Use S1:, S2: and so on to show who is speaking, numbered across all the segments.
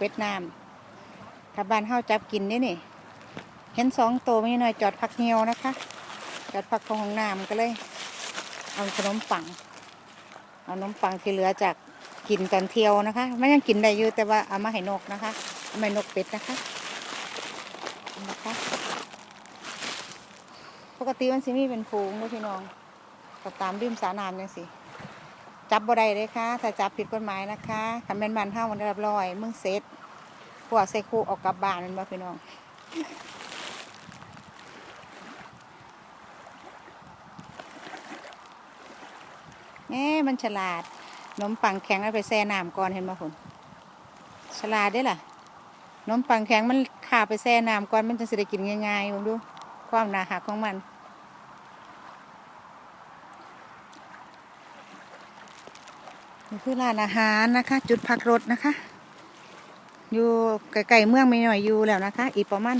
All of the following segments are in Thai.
S1: เป็ดน้ำถ้าบ้านเฮาจับกินนี่นี่ เห็นสองตัวไม่น้อยจอดพักเหี่ยวนะคะ จอดพักของห้องน้ำก็เลย เอาขนมปัง เอาขนมปังที่เหลือจากกินตอนเที่ยวนะคะมันยังกินได้อยู่แต่ว่าเอามาให้นกนะคะเอามาให้นกเป็ดนะคะนะคะปกติมันสิมีเป็นฟูงด้อพี่น้องก็ตามริมสาน้ำจังสิ จับบ่ได้เลยค่ะ ถ้าจับผิดกฎหมายนะคะคำเป็นบันเท่ามันได้รับร้อย มึงเซ็ตพวกใส่คู่ออกกลับบ้านนั่นบ่พี่น้องเอ๊มันฉลาดนมปังแข็งเอาไปแช่น้ำก่อนเห็นไหมคุณฉลาดได้ล่ะนมปังแข็งมันขาไปแช่น้ำก่อนมันจะสิได้กินง่ายๆผมดู ความหนาหักของมัน นี่คือร้านอาหารนะคะ จุดพักรถนะคะ อยู่ไกลๆเมืองไม่หน่อยอยู่แล้วนะคะ อีกประมาณ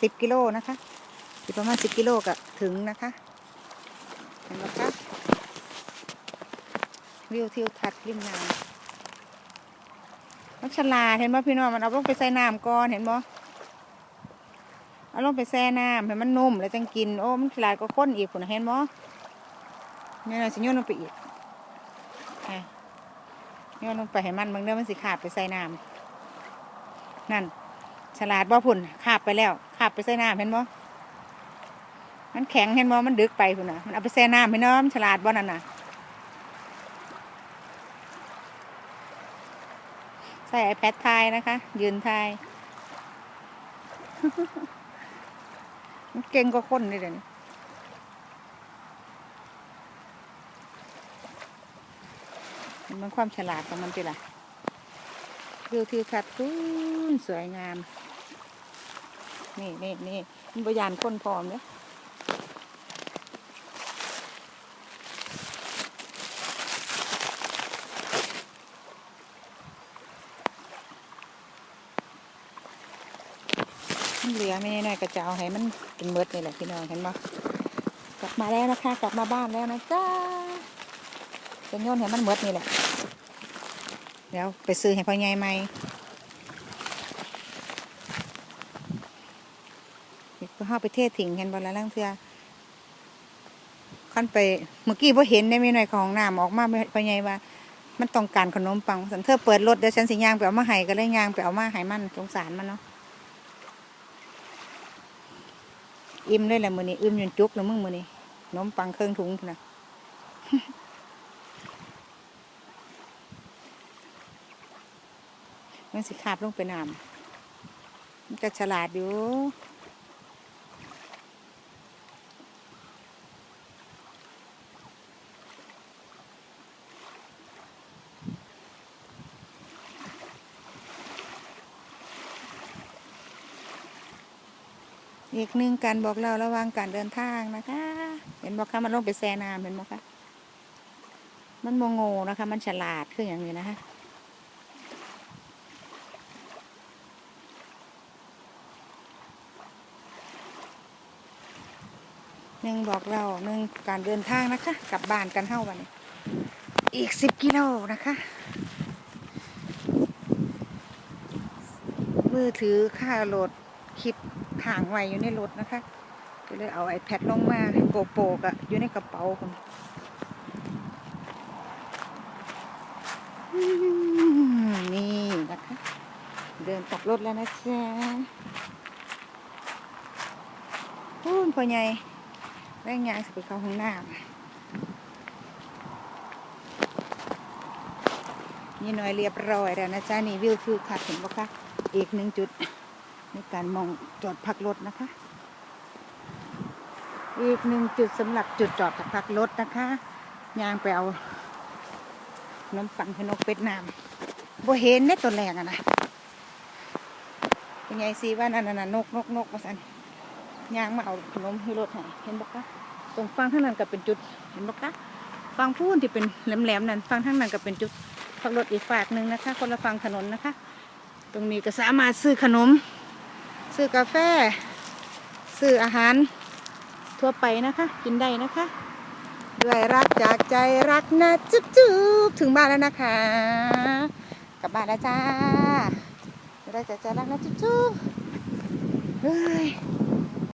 S1: สิบกิโลนะคะ อีกประมาณสิบกิโลก็ถึงนะคะเห็นไหมคะวิวทิวทัศน์ริมน้ำมันฉลาดเห็นไหมพี่น้องมันเอาลงไปใส่น้ำก่อนเห็นไหมเอาลงไปแช่น้ำให้มันนุ่มแล้วจังกินโอ้มันฉลาดก็ข้นอีกคุณเห็นไหมเนี่ยสิโยนลงไปอีกอะ โยนลงไปให้มันบางเรื่อมันสิขาดไปใส่น้ำนั่น ฉลาดบ่พุ่นขาบไปแล้วขาบไปใส่น้ำเห็นบ่มันแข็งเห็นบ่มันดึกไปพุ่นน่ะมันเอาไปแช่น้ำให้น้อมนฉลาดบ่นั่นน่ะใส่ไอแพดทายนะคะ ยืนทายมันเก่งกว่าคนนี่เดี๋ยวนี้ มันความฉลาดของมันจิล่ะวิวทิวทัศน์ฟูนสวยงาม นี่นี่นี่มันบยานคนพร้อมเนี่ยเหลือไม่น้อยก็จะเอาให้มันกินเมดนี่แหละพี่น้องเห็นไหมกลับมาแล้วนะคะ กลับมาบ้านแล้วนะจ้า เป็นโยนให้มันเมดนี่แหละ เดี๋ยวไปซื้อให้พ่อใหญ่ใหม่ก็เข้าไปเทศถิ่งกันบอลและลังเทือขั้นไปเมื่อกี้พอเห็นได้ไม่หน่อยของน้ำออกมาไปไงว่า มันต้องการขนมปังสันเธอเปิดรถเดี๋ยวฉันสิย่างไปเอามาให้ก็เลยย่างไปเอามาให้มันสงสารมันเนาะอิ่มเลยแหละมือนี้อิ่มจนจุกแล้วมึงมือนี้ขนมปังเครื่องถุงนะ มันสิขาบลงไปน้ำมันก็ฉลาดอยู่อีกหนึ่งการบอกเราระวังการเดินทางนะคะ เห็นบอกคะมันลงไปแซน้ำเห็นบอกคะมันโมโง่นะคะ มันฉลาดคืออย่างนี้นะคะ หนึ่งบอกเราหนึ่งการเดินทางนะคะกลับบ้านกันเท่าวันนี้ อีกสิบกิโลนะคะ มือถือค่าโหลดคลิปถ่างไวอยู่ในรถนะคะ ก็เลยเอาไอแพดลงมาโกโปกอะอยู่ในกระเป๋าคุณนี่นะคะ เดินกลับรถแล้วนะจ๊ะพูนพ่อใหญ่ แรงยางสิไปเข้าห้องน้ำนี่หน่อยเรียบร้อยแล้วนะจ๊ะนี่วิวทิวทัศน์เห็นปะคะอีกหนึ่งจุดในการมองจอดพักรถนะคะ อีกหนึ่งจุดสำหรับจุดจอดพักรถนะคะยางไปเอาน้ำปังให้นกเป็ดน้ำบ่เห็นในตัวแรงอะนะเป็นไงสิว่านั่นน่ะนกนกนกมาสัน ยางมาเอาขนมให้รถให้เห็นบอกคะตรงฟังข้างนั้นก็เป็นจุดเห็นบอกคะฟังพูนที่เป็นแหลมๆนั่นฟังข้างนั้นก็เป็นจุดพักรถอีกฝากหนึ่งนะคะ คนละฟังถนนนะคะ ตรงนี้ก็สามารถซื้อขนม ซื้อกาแฟ ซื้ออาหารทั่วไปนะคะ กินได้นะคะด้วยรักจากใจรักนะจุ๊บจุ๊บถึงบ้านแล้วนะคะ กลับบ้านแล้วจ้าจะจรักนะจุ๊บๆเฮ้ย